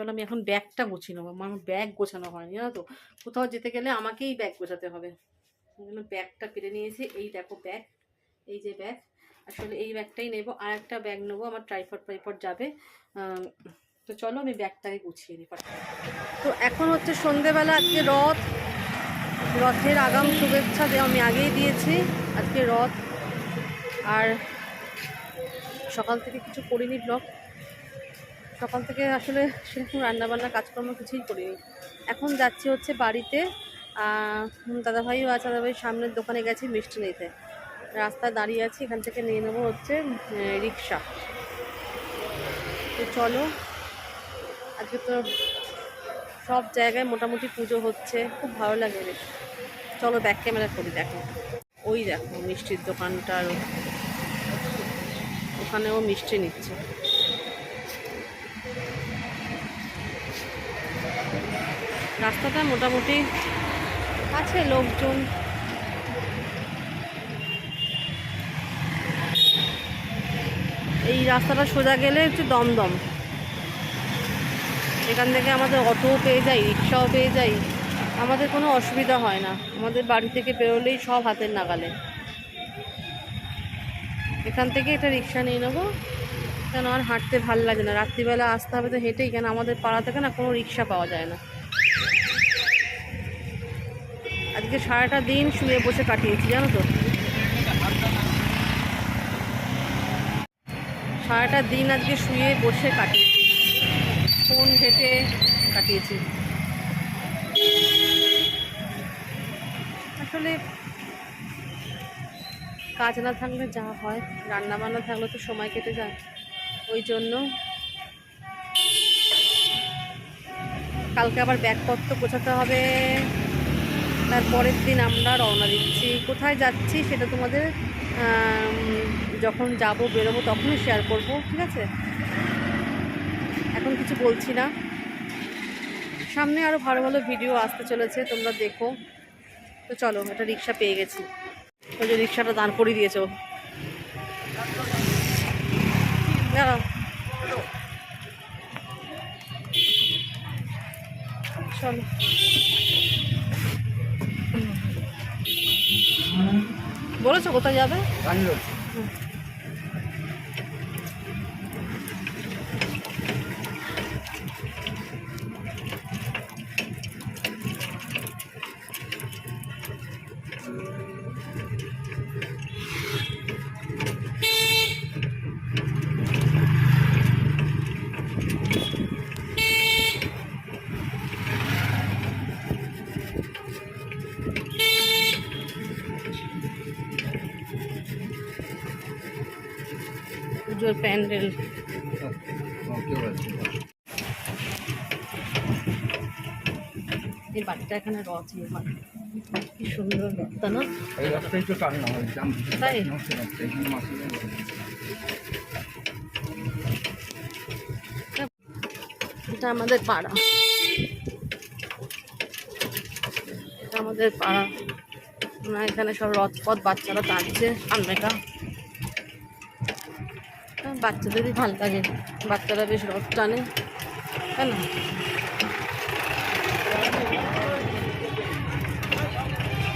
চলো, আমি এখন ব্যাগটা গুছিয়ে নেব। আমার ব্যাগ গোছানো হয়নি, জানো তো? কোথাও যেতে গেলে আমাকেই ব্যাগ গোছাতে হবে। জন্য ব্যাগটা পেরে নিয়েছি। এই দেখো ব্যাগ, এই যে ব্যাগ। আসলে এই ব্যাগটাই নেব। আর একটা ব্যাগ নেব, আমার ট্রাইফট ট্রাইফট যাবে। তো চলো, আমি ব্যাগটাকে গুছিয়ে নিই। তো এখন হচ্ছে সন্ধেবেলা, আজকে রথ। রথের আগাম শুভেচ্ছা যে আমি আগেই দিয়েছি, আজকে রথ। আর সকাল থেকে কিছু করিনি ব্লগ সকাল থেকে আসলে সেরকম রান্নাবান্না কাজকর্ম কিছুই করিনি। এখন যাচ্ছি হচ্ছে বাড়িতে। দাদাভাইও আছে, দাদাভাই সামনের দোকানে গেছি মিষ্টি নিতে। রাস্তায় দাঁড়িয়ে আছি, এখান থেকে নিয়ে নেব হচ্ছে রিক্সা। তো চলো, আজকে তো সব জায়গায় মোটামুটি পুজো হচ্ছে, খুব ভালো লাগে বেশ। চলো ব্যাক ক্যামেরা করি, দেখো। ওই দেখো মিষ্টির দোকানটার ওখানেও মিষ্টি নিচ্ছে। রাস্তাটা মোটামুটি আছে লোকজন। এই রাস্তাটা সোজা গেলে হচ্ছে দমদম। এখান থেকে আমাদের অটোও পেয়ে যাই রিক্সাও পেয়ে যাই আমাদের কোনো অসুবিধা হয় না। আমাদের বাড়ি থেকে বেরোলেই সব হাতের নাগালে। এখান থেকে এটা রিক্সা নিয়ে নেব। কেন আর হাঁটতে ভালো লাগে না। রাত্রিবেলা আসতে হবে তো হেঁটেই। কেন আমাদের পাড়া থেকে না কোনো রিক্সা পাওয়া যায় না। আজকে সারাটা দিন শুয়ে বসে কাটিয়েছি, জানো তো? সারাটা দিন আজকে শুয়ে বসে কাটিয়েছি। ফোন ঘেটে কাটিয়েছি। আসলে কাজ না থাকলে যা হয়, রান্না বান্না থাকলে তো সময় কেটে যায়। ওই জন্য কালকে আবার ব্যাগপত্র গোছাতে হবে। তারপরের দিন আমরা রওনা দিচ্ছি। কোথায় যাচ্ছি সেটা তোমাদের যখন যাব, বেরোবো তখনই শেয়ার করব, ঠিক আছে? এখন কিছু বলছি না। সামনে আরও ভালো ভালো ভিডিও আসতে চলেছে, তোমরা দেখো। তো চলো, একটা রিক্সা পেয়ে গেছি। ওই যে রিক্সাটা দান করিয়ে দিয়েছ। চলো। বলেছ কোথায় যাবে? পুজোর প্যান্ডেল এই বাড়িটা এখানে রথ নির্মাণ কি সুন্দর রথটা না? তাই? এটা আমাদের পাড়া। এটা আমাদের পাড়া। এখানে সব রথ পথ বাচ্চারা টানছে হ্যাঁ, বাচ্চাদেরই ভালো লাগে বাচ্চারা বেশ রথ টানে, তাই না?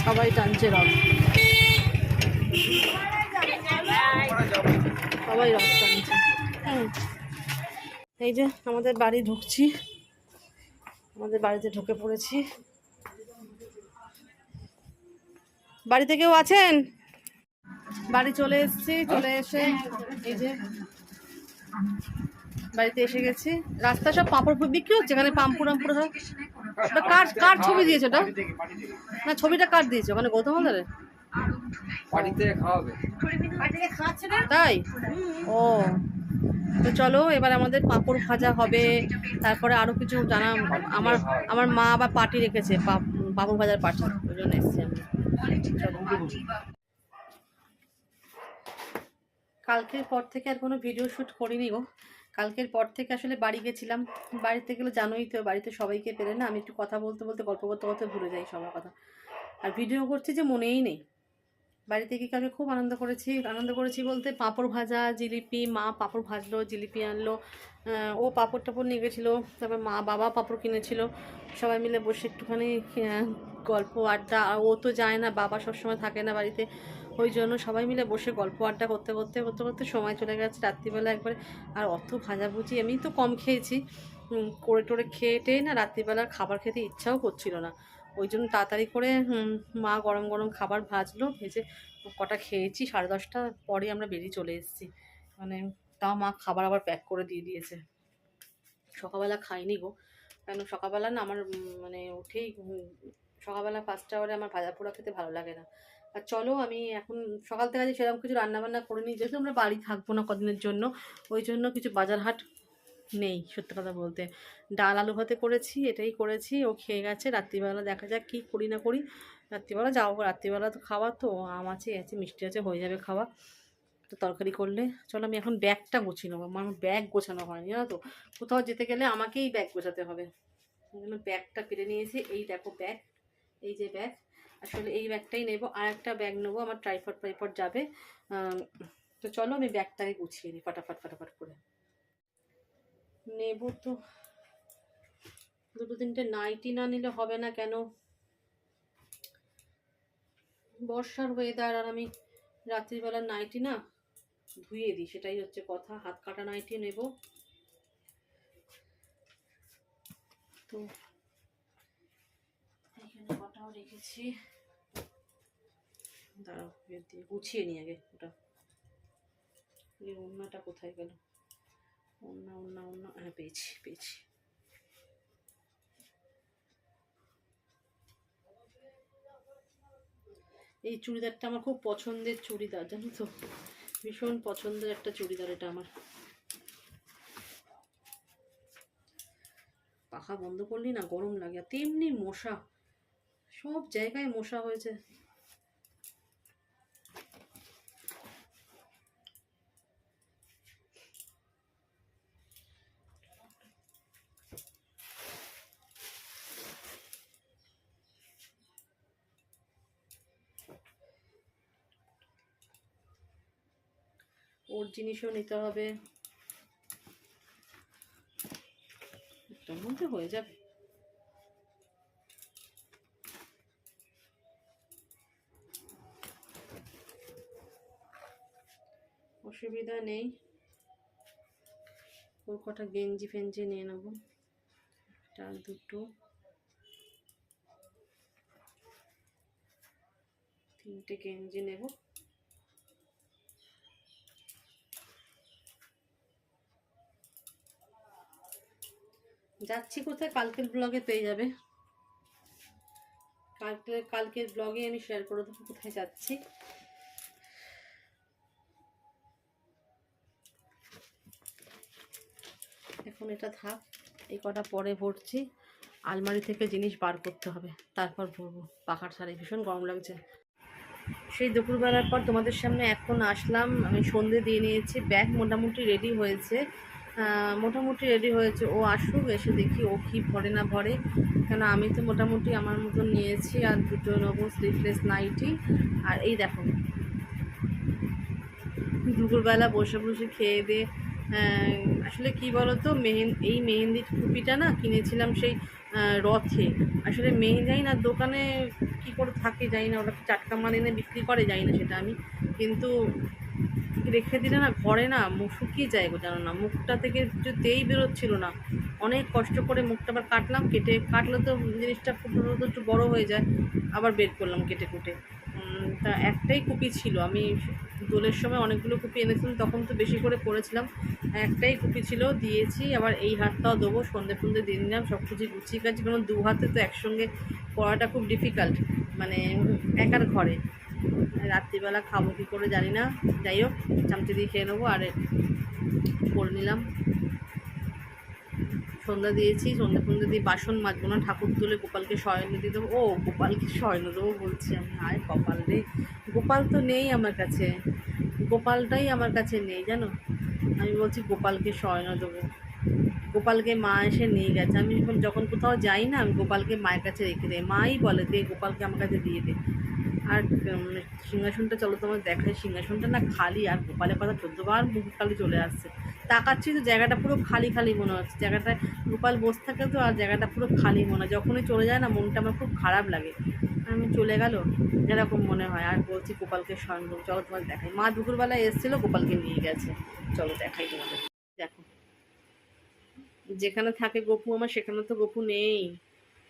সবাই টানছে রথ সবাই রথ টানছে। এই যে আমাদের বাড়ি ঢুকছি। আমাদের বাড়িতে ঢুকে পড়েছি। বাড়িতে কেউ আছেন? বাড়ি চলে এসেছি, চলে এসে এই যে বাড়িতে এসে গেছি। রাস্তা সব পাঁপড় ফুল বিক্রি হচ্ছে? এখানে পাম্পুর আমপুর হয় কার কার ছবি দিয়েছে ওটা না ছবিটা কার দিয়েছে? ওখানে গৌতম হালদারের তাই? ও। তো চলো এবার আমাদের পাঁপড় ভাজা হবে। তারপরে আরও কিছু জানা আমার আমার মা আবার পার্টি রেখেছে পাপ- পাঁপড় ভাজার পার্টি ওই জন্য এসছি আমি। চলো। কালকের পর থেকে আর কোনো ভিডিও শ্যুট করিনি গো। কালকের পর থেকে আসলে বাড়ি গেছিলাম। বাড়িতে গেলে জানোই তো, বাড়িতে সবাইকে পেলে না, আমি একটু কথা বলতে বলতে, গল্প করতে করতে ভুলে যাই সবার কথা। আর ভিডিও করছি যে মনেই নেই। বাড়িতে গিয়ে কালকে খুব আনন্দ করেছি? আনন্দ করেছি বলতে পাঁপড় ভাজা, জিলিপি, মা পাঁপড় ভাজলো, জিলিপি আনলো ও পাঁপড় টাপড় নিয়ে গেছিল, তারপর মা বাবা পাঁপড় কিনেছিল। সবাই মিলে বসে একটুখানি গল্প, আড্ডা ও তো যায় না, বাবা সবসময় থাকে না বাড়িতে। ওই জন্য সবাই মিলে বসে গল্প আড্ডা করতে করতে করতে করতে সময় চলে গেছে। রাত্রিবেলা একবারে আর অত ভাজাভুজি আমি তো কম খেয়েছি। করে টোরে খেয়ে টেয়ে না রাত্রিবেলা খাবার খেতে ইচ্ছাও করছিল না। ওই জন্য তাড়াতাড়ি করে মা গরম গরম খাবার ভাজলো, ভেজে কটা খেয়েছি, সাড়ে দশটা পরে আমরা বেরিয়ে চলে এসেছি। মানে তাও মা খাবার আবার প্যাক করে দিয়ে দিয়েছে। সকালবেলা খাইনি গো। কেন সকালবেলা না আমার মানে উঠেই সকালবেলা ফার্স্ট আওয়ারে আমার ভাজা পোড়া খেতে ভালো লাগে না। আর চলো আমি এখন সকাল থেকে সেরকম কিছু রান্নাবান্না করে নিই যেহেতু আমরা বাড়ি থাকব না কদিনের জন্য, ওই জন্য কিছু বাজার হাট নেই, সত্যি কথা বলতে। ডাল আলু ভাতে করেছি, এটাই করেছি, ও খেয়ে গেছে, রাত্রিবেলা দেখা যাক কী করি না করি। রাত্রিবেলা যাও, রাত্রিবেলা তো খাওয়া, তো আম আছে আছে, মিষ্টি আছে, হয়ে যাবে খাওয়া। তো তরকারি করলে, চলো আমি এখন ব্যাগটা গুছিয়ে নেব, আমার ব্যাগ গোছানো হয়নি, জানো তো? কোথাও যেতে গেলে আমাকেই ব্যাগ গোছাতে হবে। ব্যাগটা পেরে নিয়েছি, এই দেখো ব্যাগ, এই যে ব্যাগ। আসলে এই ব্যাগটাই নেব। আর একটা ব্যাগ নেব, আমার ট্রাইফট ট্রাইফট যাবে। তো চলো আমি ব্যাগটাকে গুছিয়ে নিই ফটাফট ফটাফট করে। নেব তো। দুটো তিনটে নাইটি না নিলে হবে না কেন? বর্ষার ওয়েদার আর আমি রাত্রিবেলার নাইটি না ধুয়ে দিই, সেটাই হচ্ছে কথা। হাত কাটা নাইটি নেব। তো এখানে কটাও রেখেছি। দাঁড়াও এর দিয়ে গুছিয়ে নিই আগে ওটা। এই ওড়নাটা কোথায় গেল? ওড়না ওড়না ওড়না হ্যাঁ পেয়েছি পেয়েছি। এই চুড়িদারটা আমার খুব পছন্দের চুড়িদার, জানো তো? ভীষণ পছন্দের একটা চুড়িদার এটা আমার। পাখা বন্ধ করলি না, গরম লাগে। তেমনি মশা, সব জায়গায় মশা হয়েছে। ওর জিনিসও নিতে হবে। একটার মধ্যে হয়ে যাবে। অসুবিধা নেই। ওর কটা গেঞ্জি ফেঞ্জি নিয়ে নেব। একটা, দুটো, তিনটে গেঞ্জি নেব। যাচ্ছি কোথায়? কালকের ব্লগে পেয়ে যাবে। কালকে কালকের ব্লগে আমি শেয়ার করে দেবো কোথায় যাচ্ছি। এখন এটা থাক, এই কটা পরে ভরছি। আলমারি থেকে জিনিস বার করতে হবে, তারপর ভরবো। পাখার সারে ভীষণ গরম লাগছে। সেই দুপুরবেলার পর তোমাদের সামনে এখন আসলাম। আমি সন্ধে দিয়ে নিয়েছি, ব্যাগ মোটামুটি রেডি হয়েছে। মোটামুটি রেডি হয়েছে। ও আসুক, এসে দেখি ও কি ভরে না ভরে। কেন আমি তো মোটামুটি আমার মতন নিয়েছি, আর দুটো নেব স্লিভলেস নাইটি আর এই দেখো। দুপুরবেলা বসে বসে খেয়ে দিয়ে আসলে কি বলতো, মেহেন, এই মেহেন্দির টুপিটা না কিনেছিলাম সেই রথে। আসলে মেহেন্দাই না, দোকানে কি করে থাকে জানি না ওটা টাটকা মাল এনে বিক্রি করে জানি না সেটা আমি। কিন্তু রেখে দিলে না, ঘরে না মুখ শুকিয়ে যায় গো, জানো না। মুখটা থেকে কিছু তেই বেরোচ্ছিল না। অনেক কষ্ট করে মুখটা আবার কাটলাম, কেটে কাটলে তো জিনিসটা খুব দ্রুত একটু বড়ো হয়ে যায়, আবার বের করলাম কেটে কুটে। তা একটাই কুপি ছিল। আমি দোলের সময় অনেকগুলো কুপি এনেছিলাম, তখন তো বেশি করে করেছিলাম একটাই কুপি ছিল, দিয়েছি, আবার এই হাতটাও দেবো, সন্ধে ফন্দে দিয়ে নিলাম, সব কিছু গুছিয়ে গেছি কারণ দু হাতে তো একসঙ্গে করাটা খুব ডিফিকাল্ট মানে একার ঘরে। রাত্রিবেলা খাব কী করে জানি না। যাই হোক, চামচে দিয়ে খেয়ে নেব আর করে নিলাম। সন্ধ্যা দিয়েছি, সন্ধ্যা ফন্ধ্যা দিয়ে বাসন মাজবো না, ঠাকুর তুলে গোপালকে শয়ন দিয়ে দেবো। ও, গোপালকে শয়ন দেবো বলছি আমি। হায় কপাল রে, গোপাল তো নেই আমার কাছে। গোপালটাই আমার কাছে নেই, জানো? আমি বলছি গোপালকে শয়ন দেবো। গোপালকে মা এসে নিয়ে গেছে। আমি যখন কোথাও যাই না, আমি গোপালকে মায়ের কাছে রেখে দেয় মাই বলে দে, গোপালকে আমার কাছে দিয়ে দে। আর সিংহাসনটা চলো তোমার দেখায় সিংহাসনটা না খালি, আর গোপালের কথা চোদ্দবার মুখ খালি চলে আসছে। তাকাচ্ছি তো জায়গাটা পুরো খালি খালি মনে হচ্ছে। জায়গাটায় গোপাল বসে থাকে তো, আর জায়গাটা পুরো খালি মনে হয়। যখনই চলে যায় না, মনটা আমার খুব খারাপ লাগে। আমি চলে গেল, এরকম মনে হয়। আর বলছি গোপালকে করব চলো তোমার দেখাই। মা দুপুরবেলায় এসেছিল, গোপালকে নিয়ে গেছে। চলো দেখাই তোমাদের। দেখো। যেখানে থাকে গপু আমার, সেখানে তো গপু নেই।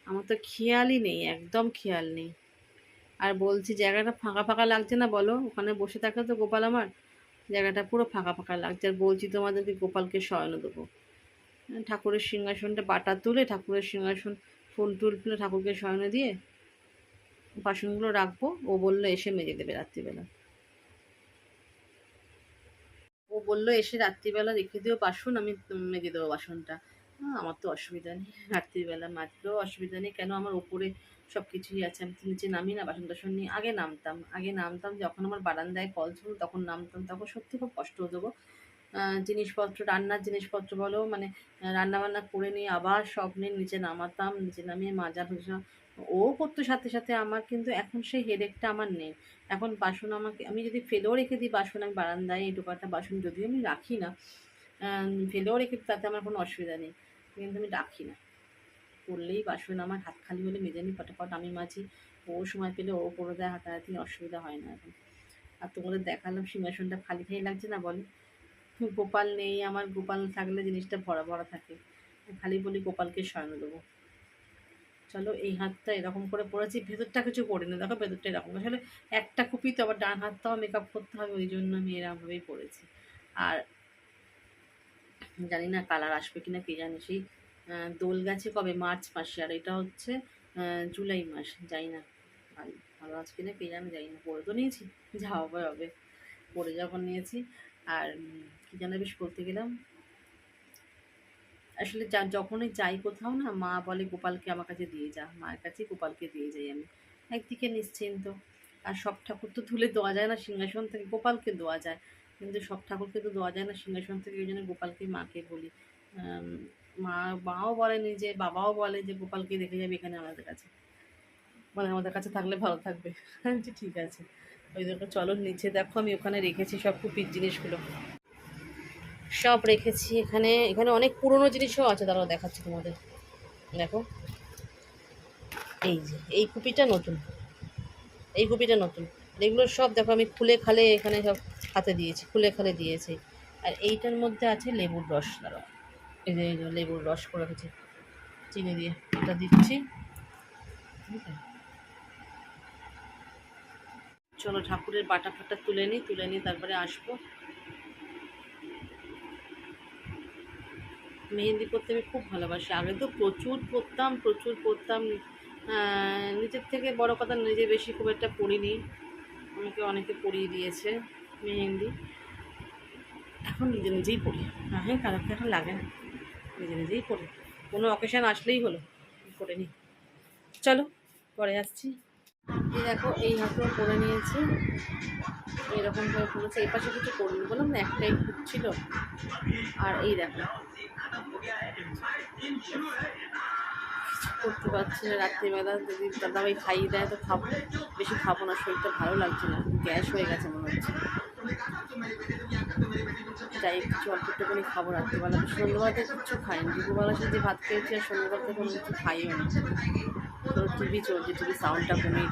আমার তো খেয়ালই নেই, একদম খেয়াল নেই। আর বলছি, জায়গাটা ফাঁকা ফাঁকা লাগছে না বলো, ওখানে বসে থাকে তো গোপাল আমার। জায়গাটা পুরো ফাঁকা ফাঁকা লাগছে। আর বলছি, তোমাদেরকে গোপালকে শয়ন দেবো। ঠাকুরের সিংহাসনটা বাটা তুলে ঠাকুরের সিংহাসন, ফুল টুল তুলে ঠাকুরকে শয়নে দিয়ে বাসনগুলো রাখব। ও বলল, এসে মেজে দেবে রাত্রিবেলা। ও বলল, এসে রাত্রিবেলা রেখে দিও বাসন, আমি মেজে দেবো বাসনটা। আমার তো অসুবিধা নেই। রাত্রিবেলা মাজতেও অসুবিধা নেই, কেন আমার ওপরে সব কিছুই আছে। আমি তো নিচে নামি না বাসন টাসন নিয়ে আগে নামতাম। আগে নামতাম, যখন আমার বারান্দায় কল ছিল তখন নামতাম। তখন সত্যি খুব কষ্ট হতো গো। জিনিসপত্র, রান্নার জিনিসপত্র বলো মানে রান্না বান্না করে নিয়ে আবার সব নিয়ে নিচে নামাতাম, নিচে নামিয়ে মাজা ভুজা ও করতো সাথে সাথে আমার কিন্তু এখন সেই হেডেকটা আমার নেই। এখন বাসন আমাকে, আমি যদি ফেলেও রেখে দিই বাসন, আমি বারান্দায় এই টোকাটা বাসন যদিও আমি রাখি না ফেলেও রেখে তাতে আমার কোনো অসুবিধা নেই। কিন্তু আমি রাখি না। করলেই বাসন আমার হাত খালি হলে মেজে নিই ফটাফট আমি মাঝি ও সময় পেলে ও করে দেয় হাতাহাতি অসুবিধা হয় না এখন। আর তোমাদের দেখালাম সিংহাসনটা খালি খালি লাগছে না বলো? গোপাল নেই, আমার গোপাল থাকলে জিনিসটা ভরা ভরা থাকে। খালি বলি গোপালকে শয়ন দেবো। চলো এই হাতটা এরকম করে পড়েছি, ভেতরটা কিছু পড়ে করিনি দেখো ভেতরটা এরকম আসলে একটা কুপি তো আবার ডান হাতটাও মেকআপ করতে হবে, ওই জন্য আমি এরকমভাবেই পড়েছি। আর জানি না কালার আসবে কিনা, কে জানি সেই দোল গেছে কবে? মার্চ মাসে আর এটা হচ্ছে জুলাই মাস, যাই না। ভালো আছে কিনা কে জানে, যাই না, পরে তো নিয়েছি যা হবে। হবে পরে যখন নিয়েছি। আর কি যেন বেশ বলতে গেলাম, আসলে যা, যখনই যাই কোথাও না, মা বলে, গোপালকে আমার কাছে দিয়ে যা। মায়ের কাছে গোপালকে দিয়ে যাই আমি। একদিকে নিশ্চিন্ত। আর সব ঠাকুর তো তুলে দেওয়া যায় না, সিংহাসন থেকে গোপালকে দেওয়া যায়। কিন্তু সব ঠাকুরকে তো দেওয়া যায় না, সিংহাসন থেকে, ওই জন্য গোপালকে মাকে বলি। মা মাও বলে নিজে বাবাও বলে যে গোপালকে রেখে যাবে এখানে আমাদের কাছে। মানে আমাদের কাছে থাকলে ভালো থাকবে। বলছি, ঠিক আছে। ওই দেখো চলো নিচে দেখো আমি ওখানে রেখেছি সব কুপির জিনিসগুলো। সব রেখেছি এখানে। এখানে অনেক পুরনো জিনিসও আছে তারাও দেখাচ্ছি তোমাদের। দেখো। এই যে এই কুপিটা নতুন। এই কুপিটা নতুন। এগুলো সব দেখো আমি খুলে খালে এখানে সব হাতে দিয়েছি খুলে খালে দিয়েছি। আর এইটার মধ্যে আছে লেবুর রস দাঁড়াও। এই যে লেবুর রস করে রেখেছি। চিনি দিয়ে এটা দিচ্ছি? চলো ঠাকুরের বাটা ফাটা তুলে নিই তুলে নিই তারপরে আসব। মেহেন্দি করতে আমি খুব ভালোবাসি। আগে তো প্রচুর পরতাম প্রচুর পরতাম। নিজের থেকে বড় কথা নিজে বেশি খুব একটা পড়িনি আমাকে অনেকে পরিয়ে দিয়েছে মেহেন্দি। এখন নিজে নিজেই পড়ি হ্যাঁ হ্যাঁ কারোকে লাগে না। নিজে নিজেই পড়ি। কোনো অকেশান আসলেই হলো করে নিই চলো, পরে আসছি। দেখো, এই হাতেও পরে নিয়েছি। এরকম করে পড়েছে। এই পাশে কিছু করিনি বললাম না, একটাই ছিল। আর এই দেখো। করতে পারছি না রাত্রিবেলা। যদি দাদা ভাই খাইয়ে দেয় তো খাব। বেশি খাব না, শরীরটা ভালো লাগছে না। গ্যাস হয়ে গেছে মনে হচ্ছে। যাই, কিছু অল্প একটুখানি খাব রাত্রিবেলা। সন্ধ্যেবেলাতে কিছু খাইনি। দুপুরবেলা সে যে ভাত খেয়েছি আর সন্ধ্যেবেলাতে কোনো কিছু খাইও না। টিভি চলছে, টিভি সাউন্ডটা দিই